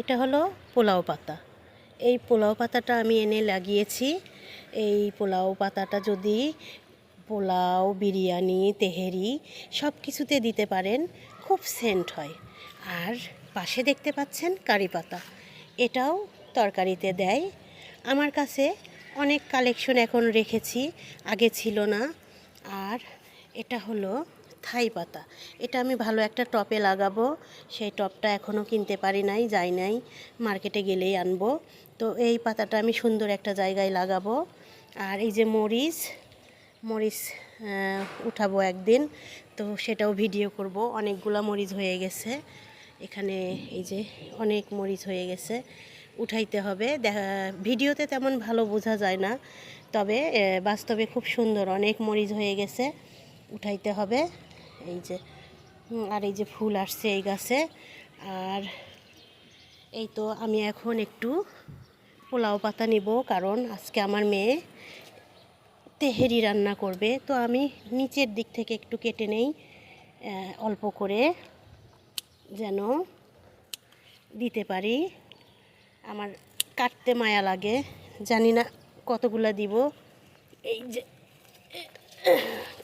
এটা হলো পোলাও পাতা। এই পোলাও পাতাটা আমি এনে লাগিয়েছি। এই পোলাও পাতাটা যদি পোলাও, বিরিয়ানি, তেহেরি সব কিছুতে দিতে পারেন, খুব সেন্ট হয়। আর পাশে দেখতে পাচ্ছেন কারি পাতা। এটাও তরকারিতে দেয়। আমার কাছে অনেক কালেকশন এখন রেখেছি, আগে ছিল না। আর এটা হলো থাই পাতা। এটা আমি ভালো একটা টপে লাগাবো। সেই টপটা এখনও কিনতে পারি নাই, যাই নাই। মার্কেটে গেলেই আনব। তো এই পাতাটা আমি সুন্দর একটা জায়গায় লাগাবো। আর এই যে মরিচ মরিচ উঠাবো একদিন। তো সেটাও ভিডিও করব। অনেকগুলা মরিচ হয়ে গেছে। এখানে এই যে অনেক মরিচ হয়ে গেছে। উঠাইতে হবে। দেখা, ভিডিওতে তেমন ভালো বোঝা যায় না। তবে বাস্তবে খুব সুন্দর। অনেক মরিচ হয়ে গেছে। উঠাইতে হবে। এই যে আর এই যে ফুল আসছে এই গাছে। আর এই তো আমি এখন একটু পোলাও পাতা নিব, কারণ আজকে আমার মেয়ে তেহেরি রান্না করবে। তো আমি নিচের দিক থেকে একটু কেটে নেই অল্প করে যেন দিতে পারি। আমার কাটতে মায়া লাগে, জানি না কতগুলা দিব। এই যে,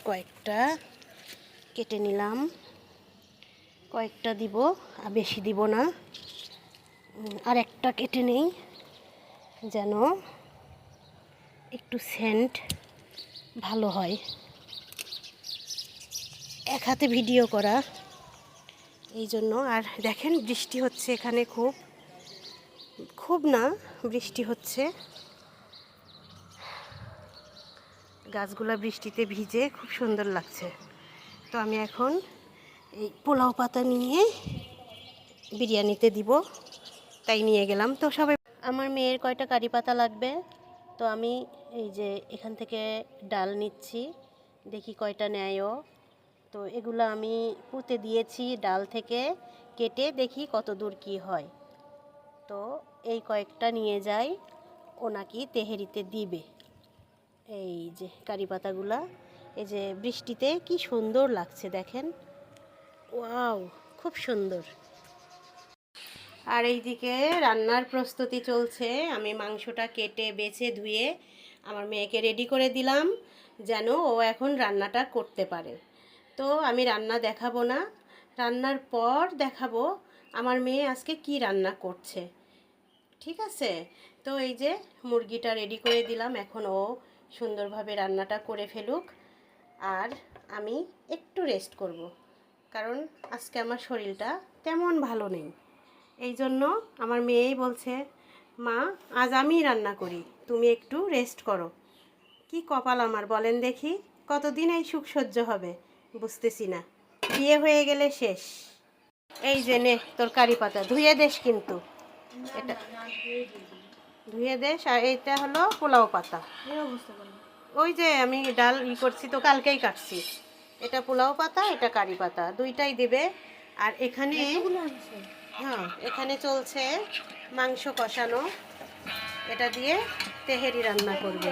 কয়েকটা। কেটে নিলাম। কয়েকটা দিব, আর বেশি দিব না। আর একটা কেটে নেই, যেন একটু সেন্ট ভালো হয়। এক হাতে ভিডিও করা, এই জন্য। আর দেখেন, বৃষ্টি হচ্ছে এখানে খুব। খুব না, বৃষ্টি হচ্ছে। গাছগুলা বৃষ্টিতে ভিজে, খুব সুন্দর লাগছে। তো আমি এখন এই পোলাও পাতা নিয়ে বিরিয়ানিতে দিব। তাই নিয়ে গেলাম। তো সবাই আমার মেয়ের কয়টা কারি পাতা লাগবে? তো আমি এই যে এখান থেকে ডাল নিচ্ছি। দেখি কয়টা নেয় ও তো এগুলো আমি পুঁতে দিয়েছি ডাল থেকে। কেটে দেখি কত দূর কী হয়। তো এই কয়েকটা নিয়ে যাই। ও নাকি তেহেরিতে দিবে। এই যে কারি পাতাগুলা। এই যে বৃষ্টিতে কি সুন্দর লাগছে দেখেন। ওয়াও, খুব সুন্দর। আর এইদিকে রান্নার প্রস্তুতি চলছে। আমি মাংসটা কেটে, বেছে, ধুয়ে আমার মেয়েকে রেডি করে দিলাম যেন ও এখন রান্নাটা করতে পারে। তো আমি রান্না দেখাবো না, রান্নার পর দেখাবো আমার মেয়ে আজকে কি রান্না করছে। ঠিক আছে? তো এই যে মুরগিটা রেডি করে দিলাম, এখন ও সুন্দরভাবে রান্নাটা করে ফেলুক। আর আমি একটু রেস্ট করব। কারণ আজকে আমার শরীরটা তেমন ভালো নেই। এই জন্য আমার মেয়েই বলছে, মা, আজ আমি রান্না করি, তুমি একটু রেস্ট করো। কি কপাল আমার, বলেন দেখি, কতদিন এই সুখ সহ্য হবে? বুঝতেছি না। বিয়ে হয়ে গেলে শেষ। এই যে নে, তোর কারি পাতা, ধুয়ে দেশ কিন্তু। এটা ধুয়ে দেশ আর এইটা হলো পোলাও পাতা। ওই যে আমি ডাল ই করছি তো কালকেই কাটছি। এটা পোলাও পাতা এটা কারি পাতা দুইটাই দেবে। আর এখানে হ্যাঁ এখানে চলছে মাংস কষানো। এটা দিয়ে তেহেরি রান্না করবে।